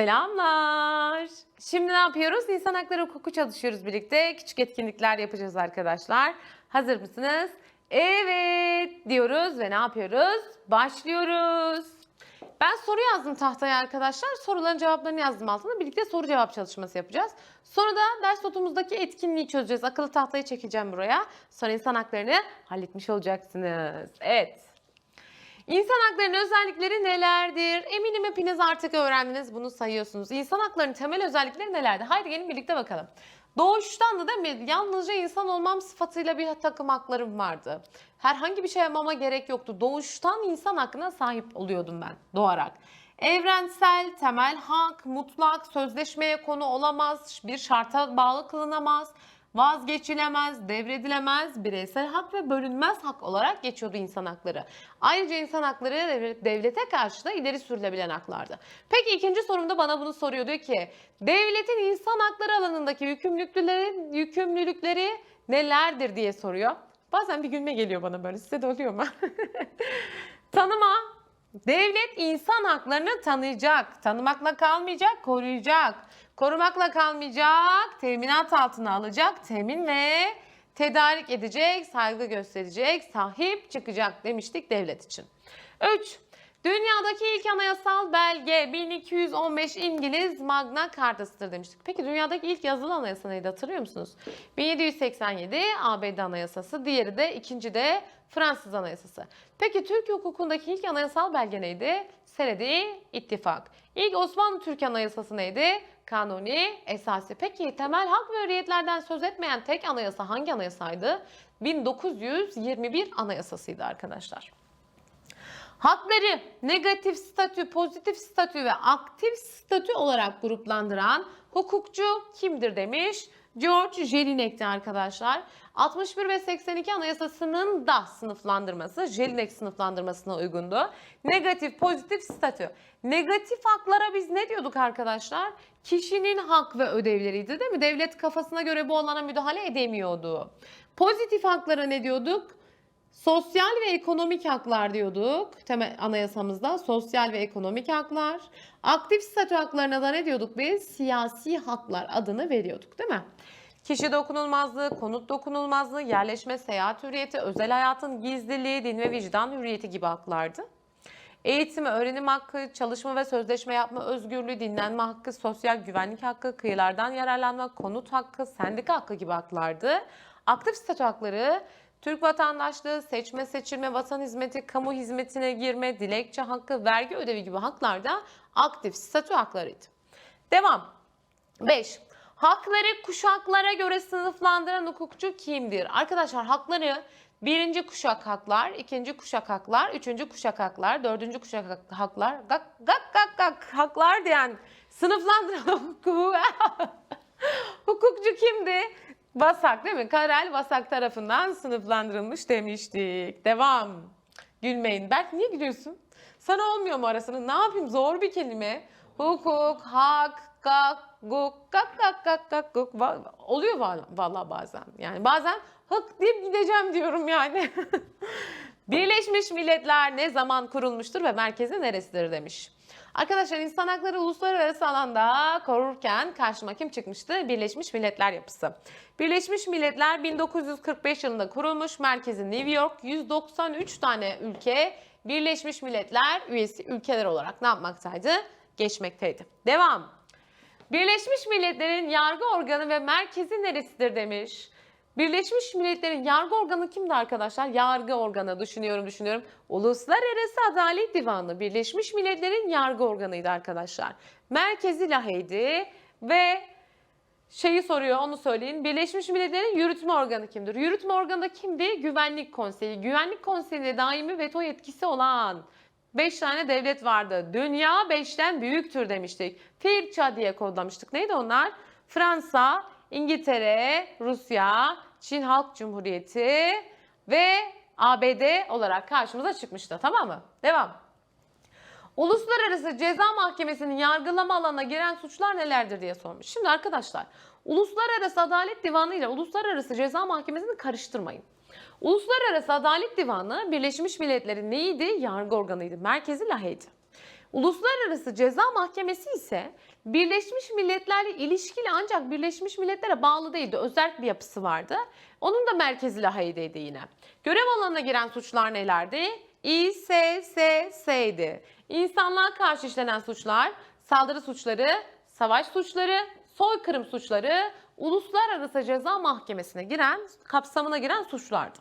Selamlar. Şimdi ne yapıyoruz? İnsan hakları hukuku çalışıyoruz birlikte. Küçük etkinlikler yapacağız arkadaşlar. Hazır mısınız? Evet diyoruz ve ne yapıyoruz? Başlıyoruz. Ben soru yazdım tahtaya arkadaşlar. Soruların cevaplarını yazdım altına. Birlikte soru cevap çalışması yapacağız. Sonra da ders notumuzdaki etkinliği çözeceğiz. Akıllı tahtayı çekeceğim buraya. Sonra insan haklarını halletmiş olacaksınız. Evet. İnsan haklarının özellikleri nelerdir? Eminim hepiniz artık öğrendiniz bunu sayıyorsunuz. İnsan haklarının temel özellikleri nelerdir? Haydi gelin birlikte bakalım. Doğuştan da değil mi? Yalnızca insan olmam sıfatıyla bir takım haklarım vardı. Herhangi bir şey yapmama gerek yoktu. Doğuştan insan hakkına sahip oluyordum ben doğarak. Evrensel, temel hak, mutlak, sözleşmeye konu olamaz, bir şarta bağlı kılınamaz, vazgeçilemez, devredilemez, bireysel hak ve bölünmez hak olarak geçiyordu insan hakları. Ayrıca insan hakları devlet- devlete karşı da ileri sürülebilen haklardı. Peki ikinci sorumda bana bunu soruyor. Diyor ki devletin insan hakları alanındaki yükümlülükleri, yükümlülükleri nelerdir diye soruyor. Bazen bir gülme geliyor bana böyle. Size de oluyor mu? Tanıma. Devlet insan haklarını tanıyacak. Tanımakla kalmayacak, koruyacak. Korumakla kalmayacak, teminat altına alacak, temin ve tedarik edecek, saygı gösterecek, sahip çıkacak demiştik devlet için. 3. Dünyadaki ilk anayasal belge 1215 İngiliz Magna Carta'sıdır demiştik. Peki dünyadaki ilk yazılı anayasa neydi hatırlıyor musunuz? 1787 ABD Anayasası, diğeri de ikinci de Fransız Anayasası. Peki Türk hukukundaki ilk anayasal belge neydi? Senedi İttifak. İlk Osmanlı Türk Anayasası neydi? Kanuni esası. Peki temel hak ve hürriyetlerden söz etmeyen tek anayasa hangi anayasaydı? 1921 Anayasasıydı arkadaşlar. Hakları negatif statü, pozitif statü ve aktif statü olarak gruplandıran hukukçu kimdir demiş? George Jelinek'ti arkadaşlar. 61 ve 82 anayasasının da sınıflandırması Jelinek sınıflandırmasına uygundu. Negatif, pozitif statü. Negatif haklara biz ne diyorduk arkadaşlar? Kişinin hak ve ödevleriydi değil mi? Devlet kafasına göre bu alana müdahale edemiyordu. Pozitif haklara ne diyorduk? Sosyal ve ekonomik haklar diyorduk temel anayasamızda. Sosyal ve ekonomik haklar. Aktif statü haklarına da ne diyorduk biz? Siyasi haklar adını veriyorduk değil mi? Kişi dokunulmazlığı, konut dokunulmazlığı, yerleşme, seyahat hürriyeti, özel hayatın gizliliği, din ve vicdan hürriyeti gibi haklardı. Eğitim, öğrenim hakkı, çalışma ve sözleşme yapma özgürlüğü, dinlenme hakkı, sosyal güvenlik hakkı, kıyılardan yararlanma, konut hakkı, sendika hakkı gibi haklardı. Aktif statü hakları Türk vatandaşlığı, seçme seçilme, vatan hizmeti, kamu hizmetine girme, dilekçe hakkı, vergi ödevi gibi haklar da aktif statü haklarıydı. Devam. 5. Hakları kuşaklara göre sınıflandıran hukukçu kimdir? Arkadaşlar hakları birinci kuşak haklar, ikinci kuşak haklar, üçüncü kuşak haklar, dördüncü kuşak hak- haklar, gak gak gak gak haklar diyen sınıflandıran hukuku hukukçu kimdi? Vasak değil mi? Karel Vasak tarafından sınıflandırılmış demiştik. Devam. Gülmeyin. Berk niye gülüyorsun? Sana olmuyor mu arasını? Ne yapayım? Zor bir kelime. Hukuk, hak, gak, guk, gak, gak, gak, gak, guk. Oluyor va- vallahi bazen. Yani bazen hık deyip gideceğim diyorum yani. Birleşmiş Milletler ne zaman kurulmuştur ve merkezi neresidir demiş. Arkadaşlar insan hakları uluslararası alanda korurken karşıma kim çıkmıştı? Birleşmiş Milletler yapısı. Birleşmiş Milletler 1945 yılında kurulmuş. Merkezi New York. 193 tane ülke Birleşmiş Milletler üyesi ülkeler olarak ne yapmaktaydı? Geçmekteydi. Devam. Birleşmiş Milletler'in yargı organı ve merkezi neresidir demiş. Birleşmiş Milletler'in yargı organı kimdi arkadaşlar? Yargı organı düşünüyorum düşünüyorum. Uluslararası Adalet Divanı Birleşmiş Milletler'in yargı organıydı arkadaşlar. Merkezi Lahey'di ve şeyi soruyor onu söyleyin. Birleşmiş Milletler'in yürütme organı kimdir? Yürütme organı da kimdi? Güvenlik Konseyi. Güvenlik Konseyi'nde daimi veto yetkisi olan 5 tane devlet vardı. Dünya 5'ten büyüktür demiştik. FİRÇA diye kodlamıştık. Neydi onlar? Fransa, İngiltere, Rusya, Çin Halk Cumhuriyeti ve ABD olarak karşımıza çıkmıştı. Tamam mı? Devam. Uluslararası Ceza Mahkemesi'nin yargılama alanına giren suçlar nelerdir diye sormuş. Şimdi arkadaşlar, Uluslararası Adalet Divanı ile Uluslararası Ceza Mahkemesi'ni karıştırmayın. Uluslararası Adalet Divanı Birleşmiş Milletler'in neydi? Yargı organıydı. Merkezi Lahey'di. Uluslararası Ceza Mahkemesi ise Birleşmiş Milletler'le ilişkili ancak Birleşmiş Milletler'e bağlı değildi. Özel bir yapısı vardı. Onun da merkezi Lahey'deydi yine. Görev alanına giren suçlar nelerdi? İSSS'ydi. İnsanlığa karşı işlenen suçlar, saldırı suçları, savaş suçları, soykırım suçları, uluslararası ceza mahkemesine giren, kapsamına giren suçlardı.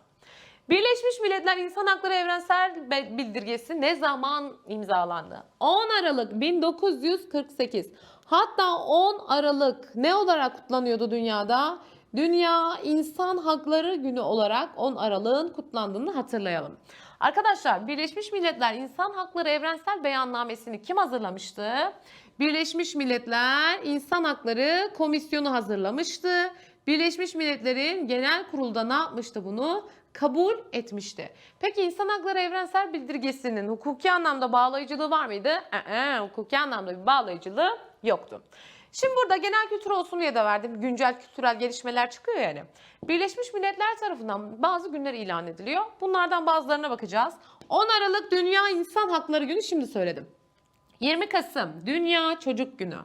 Birleşmiş Milletler İnsan Hakları Evrensel Bildirgesi ne zaman imzalandı? 10 Aralık 1948. Hatta 10 Aralık ne olarak kutlanıyordu dünyada? Dünya İnsan Hakları Günü olarak 10 Aralık'ın kutlandığını hatırlayalım. Arkadaşlar Birleşmiş Milletler İnsan Hakları Evrensel Beyannamesini kim hazırlamıştı? Birleşmiş Milletler İnsan Hakları Komisyonu hazırlamıştı. Birleşmiş Milletler'in genel kurulda ne yapmıştı bunu? Kabul etmişti. Peki İnsan Hakları Evrensel Bildirgesi'nin hukuki anlamda bağlayıcılığı var mıydı? Ee, hukuki anlamda bir bağlayıcılığı yoktu. Şimdi burada genel kültür olsun diye de verdim. Güncel kültürel gelişmeler çıkıyor yani. Birleşmiş Milletler tarafından bazı günler ilan ediliyor. Bunlardan bazılarına bakacağız. 10 Aralık Dünya İnsan Hakları Günü şimdi söyledim. 20 Kasım Dünya Çocuk Günü.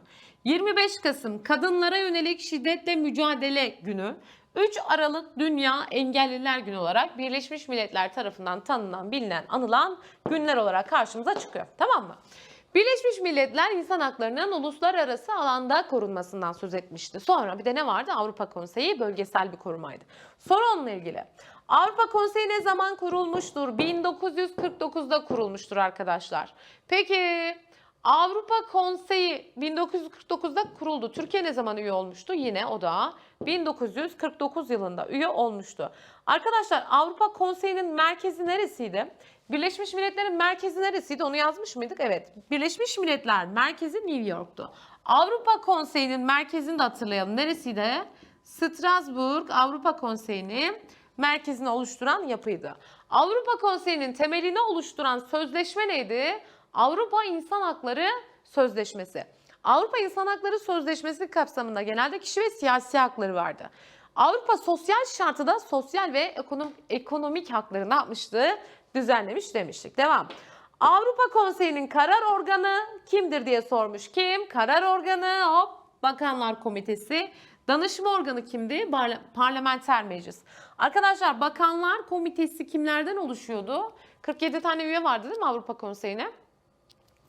25 Kasım Kadınlara Yönelik Şiddetle Mücadele Günü. 3 Aralık Dünya Engelliler Günü olarak Birleşmiş Milletler tarafından tanınan, bilinen, anılan günler olarak karşımıza çıkıyor. Tamam mı? Birleşmiş Milletler insan haklarının uluslararası alanda korunmasından söz etmişti. Sonra bir de ne vardı? Avrupa Konseyi bölgesel bir korumaydı. Soru onunla ilgili. Avrupa Konseyi ne zaman kurulmuştur? 1949'da kurulmuştur arkadaşlar. Peki Avrupa Konseyi 1949'da kuruldu. Türkiye ne zaman üye olmuştu? Yine o da 1949 yılında üye olmuştu. Arkadaşlar Avrupa Konseyi'nin merkezi neresiydi? Birleşmiş Milletler'in merkezi neresiydi? Onu yazmış mıydık? Evet. Birleşmiş Milletler merkezi New York'tu. Avrupa Konseyi'nin merkezini de hatırlayalım. Neresiydi? Strasbourg Avrupa Konseyi'nin merkezini oluşturan yapıydı. Avrupa Konseyi'nin temelini oluşturan sözleşme neydi? Avrupa İnsan Hakları Sözleşmesi. Avrupa İnsan Hakları Sözleşmesi kapsamında genelde kişi ve siyasi hakları vardı. Avrupa Sosyal Şartı da sosyal ve ekonom- ekonomik hakları ne yapmıştı? Düzenlemiş demiştik. Devam. Avrupa Konseyi'nin karar organı kimdir diye sormuş. Kim? Karar organı hop Bakanlar Komitesi. Danışma organı kimdi? Parla- Parlamenter Meclis. Arkadaşlar Bakanlar Komitesi kimlerden oluşuyordu? 47 tane üye vardı değil mi Avrupa Konseyi'ne?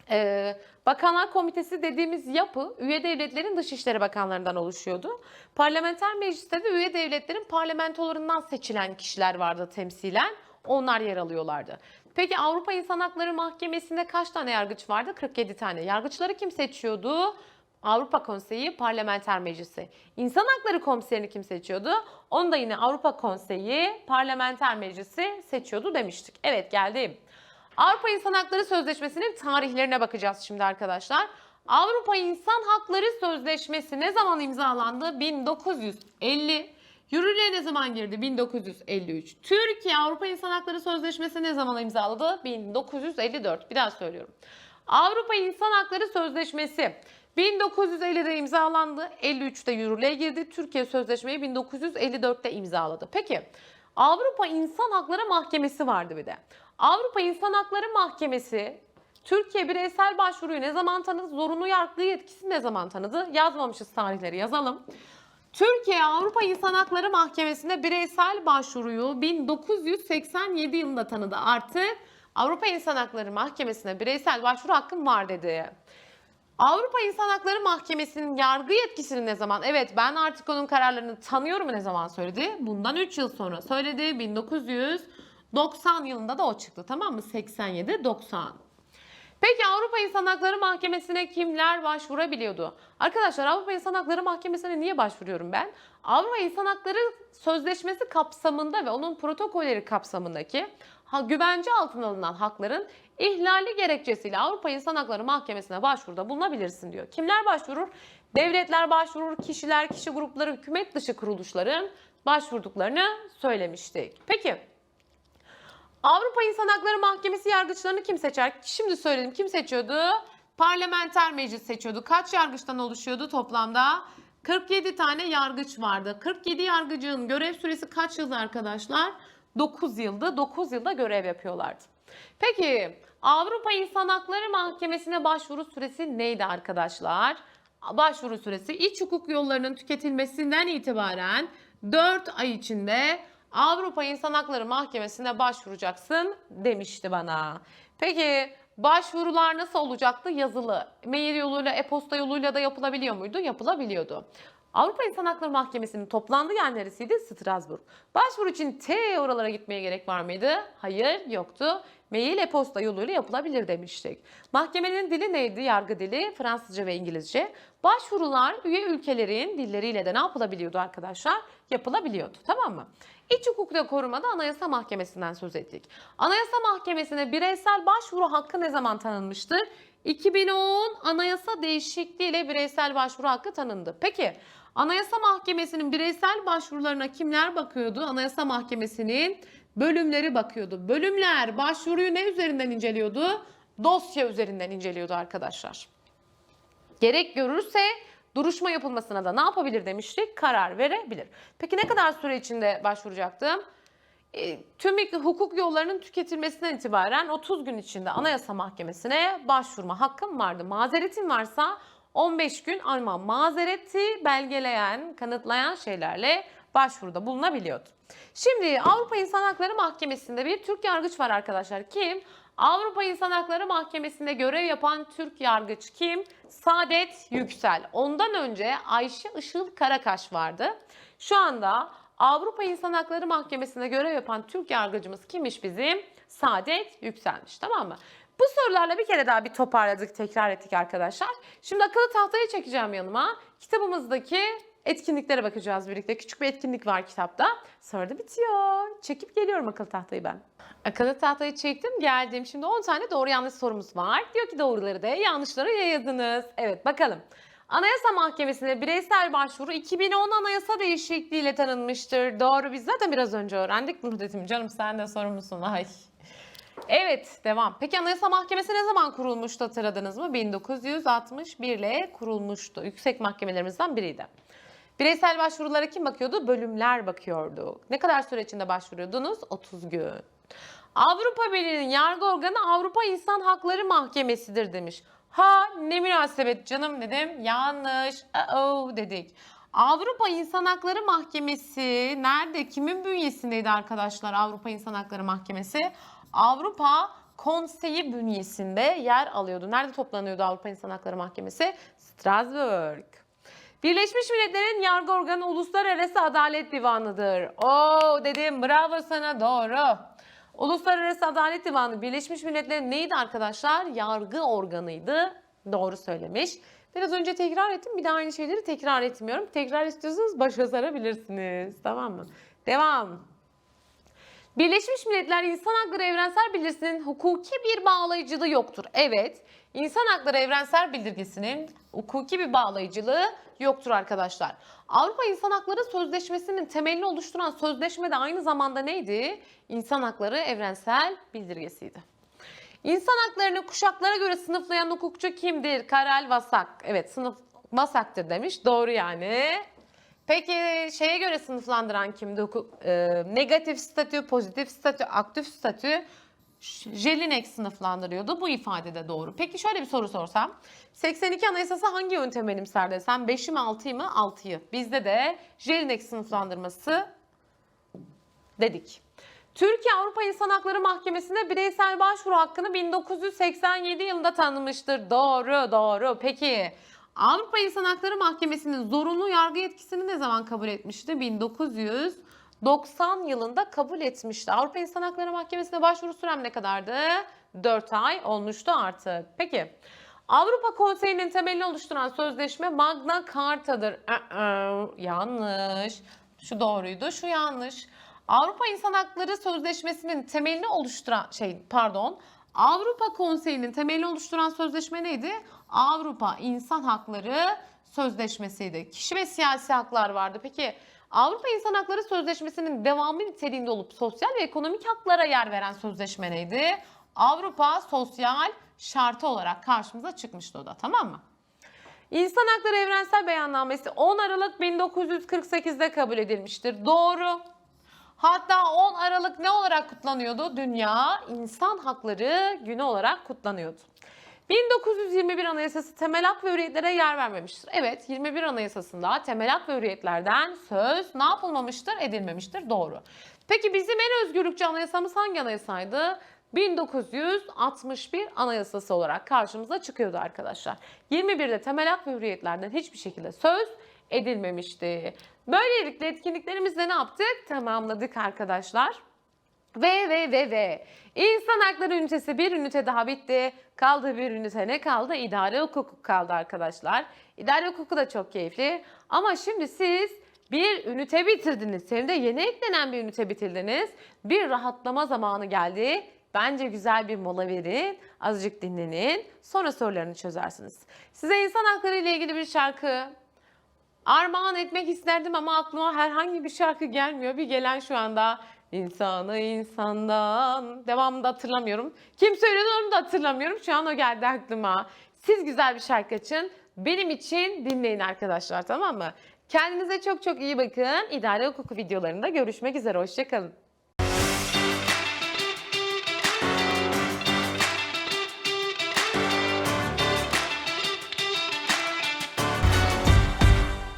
Ee, Bakanlar Komitesi dediğimiz yapı üye devletlerin dışişleri bakanlarından oluşuyordu. Parlamenter mecliste de üye devletlerin parlamentolarından seçilen kişiler vardı temsilen. Onlar yer alıyorlardı. Peki Avrupa İnsan Hakları Mahkemesi'nde kaç tane yargıç vardı? 47 tane. Yargıçları kim seçiyordu? Avrupa Konseyi Parlamenter Meclisi. İnsan Hakları Komiserini kim seçiyordu? Onu da yine Avrupa Konseyi Parlamenter Meclisi seçiyordu demiştik. Evet geldim. Avrupa İnsan Hakları Sözleşmesi'nin tarihlerine bakacağız şimdi arkadaşlar. Avrupa İnsan Hakları Sözleşmesi ne zaman imzalandı? 1950. Yürürlüğe ne zaman girdi? 1953. Türkiye Avrupa İnsan Hakları Sözleşmesi ne zaman imzaladı? 1954. Bir daha söylüyorum. Avrupa İnsan Hakları Sözleşmesi 1950'de imzalandı. 53'te yürürlüğe girdi. Türkiye sözleşmeyi 1954'te imzaladı. Peki Avrupa İnsan Hakları Mahkemesi vardı bir de. Avrupa İnsan Hakları Mahkemesi Türkiye bireysel başvuruyu ne zaman tanıdı? Zorunlu yargı yetkisi ne zaman tanıdı? Yazmamışız tarihleri yazalım. Türkiye Avrupa İnsan Hakları Mahkemesi'nde bireysel başvuruyu 1987 yılında tanıdı. Artık Avrupa İnsan Hakları Mahkemesi'ne bireysel başvuru hakkım var dedi. Avrupa İnsan Hakları Mahkemesi'nin yargı yetkisini ne zaman? Evet ben artık onun kararlarını tanıyorum ne zaman söyledi? Bundan 3 yıl sonra söyledi. 1990 yılında da o çıktı tamam mı? 87-90. Peki Avrupa İnsan Hakları Mahkemesi'ne kimler başvurabiliyordu? Arkadaşlar Avrupa İnsan Hakları Mahkemesi'ne niye başvuruyorum ben? Avrupa İnsan Hakları Sözleşmesi kapsamında ve onun protokolleri kapsamındaki ha, güvence altına alınan hakların ihlali gerekçesiyle Avrupa İnsan Hakları Mahkemesi'ne başvuruda bulunabilirsin diyor. Kimler başvurur? Devletler başvurur, kişiler, kişi grupları, hükümet dışı kuruluşların başvurduklarını söylemiştik. Peki Avrupa İnsan Hakları Mahkemesi yargıçlarını kim seçer? Şimdi söyledim kim seçiyordu? Parlamenter meclis seçiyordu. Kaç yargıçtan oluşuyordu toplamda? 47 tane yargıç vardı. 47 yargıcın görev süresi kaç yıldı arkadaşlar? 9 yıldı. 9 yılda görev yapıyorlardı. Peki Avrupa İnsan Hakları Mahkemesi'ne başvuru süresi neydi arkadaşlar? başvuru süresi iç hukuk yollarının tüketilmesinden itibaren 4 ay içinde Avrupa İnsan Hakları Mahkemesi'ne başvuracaksın demişti bana. Peki başvurular nasıl olacaktı? Yazılı. Mail yoluyla, e-posta yoluyla da yapılabiliyor muydu? Yapılabiliyordu. Avrupa İnsan Hakları Mahkemesi'nin toplandığı yer neresiydi? Strasbourg. Başvuru için T oralara gitmeye gerek var mıydı? Hayır, yoktu. Mail e-posta yoluyla yapılabilir demiştik. Mahkemenin dili neydi? Yargı dili, Fransızca ve İngilizce. Başvurular üye ülkelerin dilleriyle de ne yapılabiliyordu arkadaşlar? Yapılabiliyordu. Tamam mı? İç hukukta korumada Anayasa Mahkemesi'nden söz ettik. Anayasa Mahkemesi'ne bireysel başvuru hakkı ne zaman tanınmıştır? 2010 anayasa değişikliğiyle bireysel başvuru hakkı tanındı. Peki Anayasa Mahkemesi'nin bireysel başvurularına kimler bakıyordu? Anayasa Mahkemesi'nin bölümleri bakıyordu. Bölümler başvuruyu ne üzerinden inceliyordu? Dosya üzerinden inceliyordu arkadaşlar. Gerek görürse duruşma yapılmasına da ne yapabilir demiştik? Karar verebilir. Peki ne kadar süre içinde başvuracaktım? E, tüm hukuk yollarının tüketilmesinden itibaren 30 gün içinde Anayasa Mahkemesi'ne başvurma hakkım vardı. Mazeretin varsa 15 gün ama mazereti belgeleyen, kanıtlayan şeylerle başvuruda bulunabiliyordu. Şimdi Avrupa İnsan Hakları Mahkemesi'nde bir Türk yargıç var arkadaşlar. Kim? Avrupa İnsan Hakları Mahkemesi'nde görev yapan Türk yargıç kim? Saadet Yüksel. Ondan önce Ayşe Işıl Karakaş vardı. Şu anda Avrupa İnsan Hakları Mahkemesi'nde görev yapan Türk yargıcımız kimmiş bizim? Saadet Yükselmiş tamam mı? Bu sorularla bir kere daha bir toparladık, tekrar ettik arkadaşlar. Şimdi akıllı tahtayı çekeceğim yanıma. Kitabımızdaki etkinliklere bakacağız birlikte. Küçük bir etkinlik var kitapta. Sonra da bitiyor. Çekip geliyorum akıllı tahtayı ben. Akıllı tahtayı çektim geldim. Şimdi 10 tane doğru yanlış sorumuz var. Diyor ki doğruları da yanlışları ya. Evet bakalım. Anayasa Mahkemesi'ne bireysel başvuru 2010 anayasa değişikliğiyle tanınmıştır. Doğru biz zaten biraz önce öğrendik bunu dedim. Canım sen de sorumlusun. Ay. Evet devam. Peki Anayasa Mahkemesi ne zaman kurulmuştu hatırladınız mı? 1961 ile kurulmuştu. Yüksek mahkemelerimizden biriydi. Bireysel başvurulara kim bakıyordu? Bölümler bakıyordu. Ne kadar süre içinde başvuruyordunuz? 30 gün. Avrupa Birliği'nin yargı organı Avrupa İnsan Hakları Mahkemesi'dir demiş. Ha ne münasebet canım dedim. Yanlış. Uh dedik. Avrupa İnsan Hakları Mahkemesi nerede? Kimin bünyesindeydi arkadaşlar Avrupa İnsan Hakları Mahkemesi? Avrupa Konseyi bünyesinde yer alıyordu. Nerede toplanıyordu Avrupa İnsan Hakları Mahkemesi? Strasbourg. Birleşmiş Milletler'in yargı organı Uluslararası Adalet Divanı'dır. Oo dedim bravo sana doğru. Uluslararası Adalet Divanı Birleşmiş Milletler'in neydi arkadaşlar? Yargı organıydı. Doğru söylemiş. Biraz önce tekrar ettim. Bir daha aynı şeyleri tekrar etmiyorum. Tekrar istiyorsanız başa sarabilirsiniz. Tamam mı? Devam. Birleşmiş Milletler İnsan Hakları Evrensel Bildirgesi'nin hukuki bir bağlayıcılığı yoktur. Evet, İnsan Hakları Evrensel Bildirgesi'nin hukuki bir bağlayıcılığı yoktur arkadaşlar. Avrupa İnsan Hakları Sözleşmesi'nin temelini oluşturan sözleşme de aynı zamanda neydi? İnsan Hakları Evrensel Bildirgesi'ydi. İnsan haklarını kuşaklara göre sınıflayan hukukçu kimdir? Karel Vasak. Evet sınıf Vasak'tır demiş. Doğru yani. Peki şeye göre sınıflandıran kimdi? E, negatif statü, pozitif statü, aktif statü Jelinek sınıflandırıyordu. Bu ifade de doğru. Peki şöyle bir soru sorsam. 82 Anayasası hangi yöntem benimser desem 5'i mi 6'yı mı? 6'yı. Bizde de Jelinek sınıflandırması dedik. Türkiye Avrupa İnsan Hakları Mahkemesi'ne bireysel başvuru hakkını 1987 yılında tanımıştır. Doğru, doğru. Peki Avrupa İnsan Hakları Mahkemesi'nin zorunlu yargı yetkisini ne zaman kabul etmişti? 1990 yılında kabul etmişti. Avrupa İnsan Hakları Mahkemesi'ne başvuru sürem ne kadardı? 4 ay olmuştu artık. Peki Avrupa Konseyi'nin temelini oluşturan sözleşme Magna Carta'dır. Yanlış. Şu doğruydu, şu yanlış. Avrupa İnsan Hakları Sözleşmesi'nin temelini oluşturan şey pardon Avrupa Konseyi'nin temelini oluşturan sözleşme neydi? Avrupa İnsan Hakları Sözleşmesi'ydi. Kişi ve siyasi haklar vardı. Peki Avrupa İnsan Hakları Sözleşmesi'nin devamı niteliğinde olup sosyal ve ekonomik haklara yer veren sözleşme neydi? Avrupa Sosyal Şartı olarak karşımıza çıkmıştı o da tamam mı? İnsan Hakları Evrensel Beyannamesi 10 Aralık 1948'de kabul edilmiştir. Doğru. Hatta 10 Aralık ne olarak kutlanıyordu? Dünya İnsan Hakları Günü olarak kutlanıyordu. 1921 Anayasası temel hak ve hürriyetlere yer vermemiştir. Evet 21 Anayasası'nda temel hak ve hürriyetlerden söz ne yapılmamıştır? Edilmemiştir. Doğru. Peki bizim en özgürlükçü anayasamız hangi anayasaydı? 1961 Anayasası olarak karşımıza çıkıyordu arkadaşlar. 21'de temel hak ve hürriyetlerden hiçbir şekilde söz edilmemişti. Böylelikle etkinliklerimizde ne yaptık? Tamamladık arkadaşlar. Ve ve ve ve. İnsan hakları ünitesi bir ünite daha bitti. Kaldı bir ünite ne kaldı? İdare hukuku kaldı arkadaşlar. İdare hukuku da çok keyifli. Ama şimdi siz bir ünite bitirdiniz. Hem de yeni eklenen bir ünite bitirdiniz. Bir rahatlama zamanı geldi. Bence güzel bir mola verin. Azıcık dinlenin. Sonra sorularını çözersiniz. Size insan hakları ile ilgili bir şarkı armağan etmek isterdim ama aklıma herhangi bir şarkı gelmiyor. Bir gelen şu anda insanı insandan devamında hatırlamıyorum. Kim söyledi onu da hatırlamıyorum. Şu an o geldi aklıma. Siz güzel bir şarkı açın. Benim için dinleyin arkadaşlar tamam mı? Kendinize çok çok iyi bakın. İdare hukuku videolarında görüşmek üzere. Hoşçakalın.